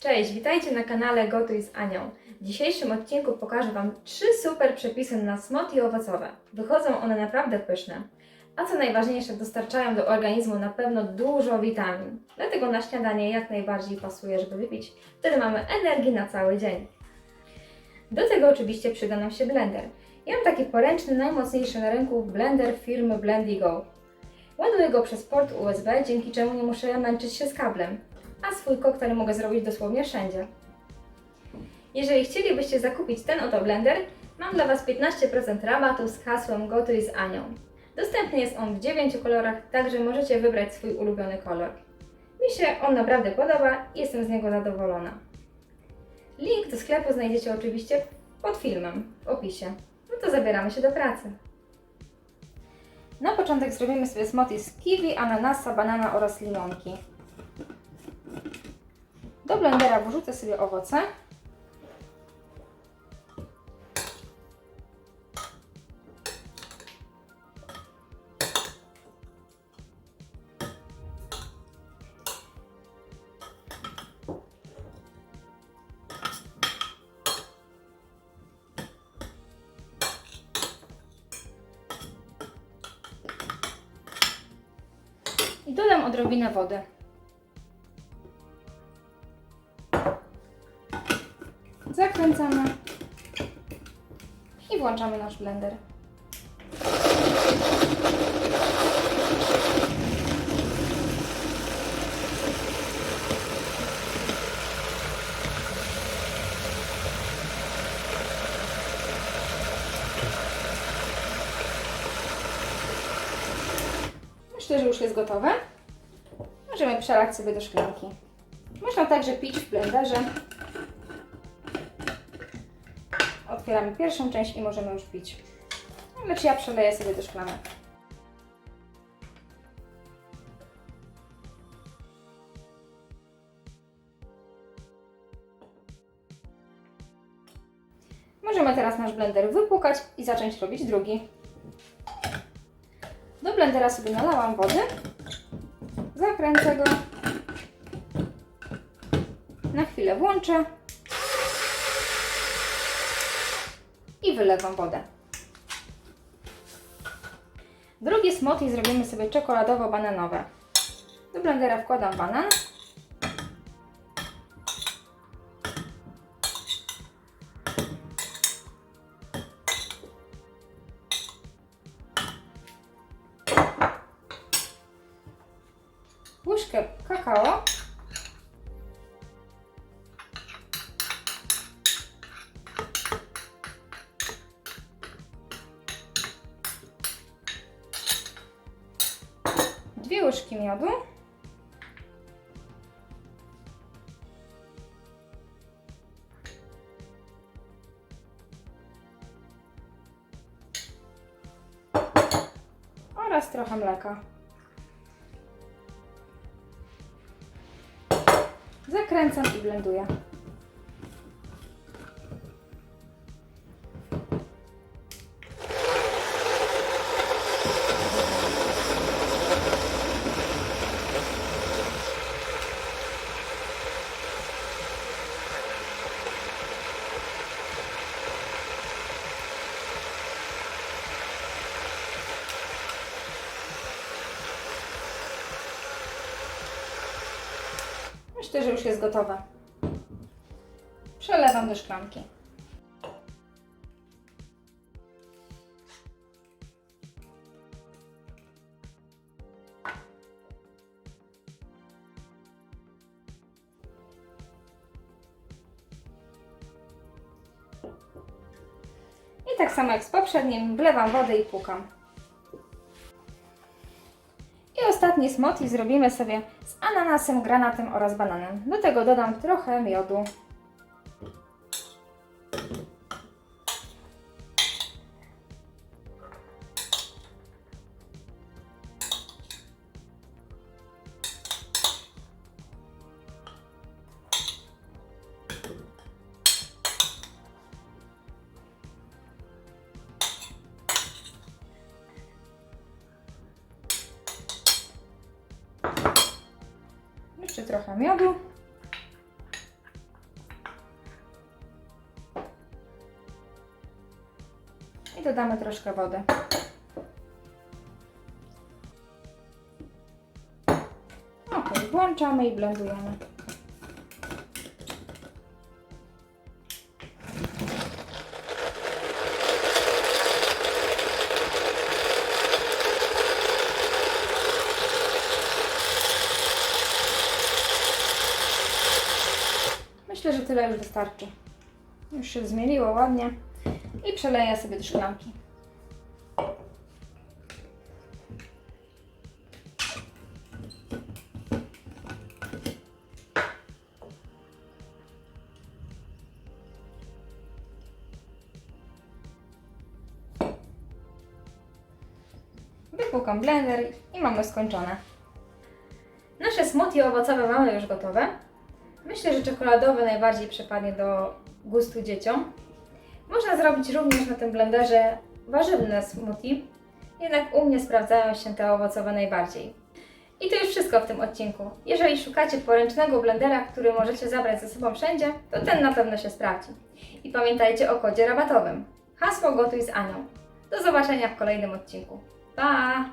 Cześć, witajcie na kanale Gotuj z Anią. W dzisiejszym odcinku pokażę Wam trzy super przepisy na smoothie owocowe. Wychodzą one naprawdę pyszne. A co najważniejsze, dostarczają do organizmu na pewno dużo witamin. Dlatego na śniadanie jak najbardziej pasuje, żeby wypić. Wtedy mamy energii na cały dzień. Do tego oczywiście przyda nam się blender. Ja mam taki poręczny, najmocniejszy na rynku blender firmy Blendigo. Ładuję go przez port USB, dzięki czemu nie muszę męczyć się z kablem a swój koktajl mogę zrobić dosłownie wszędzie. Jeżeli chcielibyście zakupić ten oto blender, mam dla Was 15% rabatu z hasłem Gotuj z Anią. Dostępny jest on w 9 kolorach, także możecie wybrać swój ulubiony kolor. Mi się on naprawdę podoba i jestem z niego zadowolona. Link do sklepu znajdziecie oczywiście pod filmem, w opisie. No to zabieramy się do pracy. Na początek zrobimy sobie smoothie z kiwi, ananasa, banana oraz limonki. Blendera wrzucę sobie owoce. I dodam odrobinę wody. Zakręcamy i włączamy nasz blender. Myślę, że już jest gotowe. Możemy przelać sobie do szklanki. Można także pić w blenderze otwieramy pierwszą część i możemy już pić. Lecz ja przeleję sobie do szklanek. Możemy teraz nasz blender wypłukać i zacząć robić drugi. Do blendera sobie nalałam wody. Zakręcę go. Na chwilę włączę. I wylewam wodę. Drugie smoothie zrobimy sobie czekoladowo-bananowe. Do blendera wkładam banan. Łyżkę kakao. Łyżki miodu. Oraz trochę mleka. Zakręcam i blenduję. Myślę, że już jest gotowe. Przelewam do szklanki. I tak samo jak z poprzednim, wlewam wodę i płukam. Ostatni smoothie zrobimy sobie z ananasem, granatem oraz bananem. Do tego dodam trochę miodu. jeszcze trochę miodu. I dodamy troszkę wody. Ok, włączamy i blendujemy. Tyle już wystarczy. Już się zmieliło ładnie i przeleję sobie do szklanki. Wypłukam blender i mamy skończone. Nasze smoothie owocowe mamy już gotowe. Myślę, że czekoladowe najbardziej przypadnie do gustu dzieciom. Można zrobić również na tym blenderze warzywne smoothie, jednak u mnie sprawdzają się te owocowe najbardziej. I to już wszystko w tym odcinku. Jeżeli szukacie poręcznego blendera, który możecie zabrać ze sobą wszędzie, to ten na pewno się sprawdzi. I pamiętajcie o kodzie rabatowym. Hasło gotuj z Anią. Do zobaczenia w kolejnym odcinku. Pa!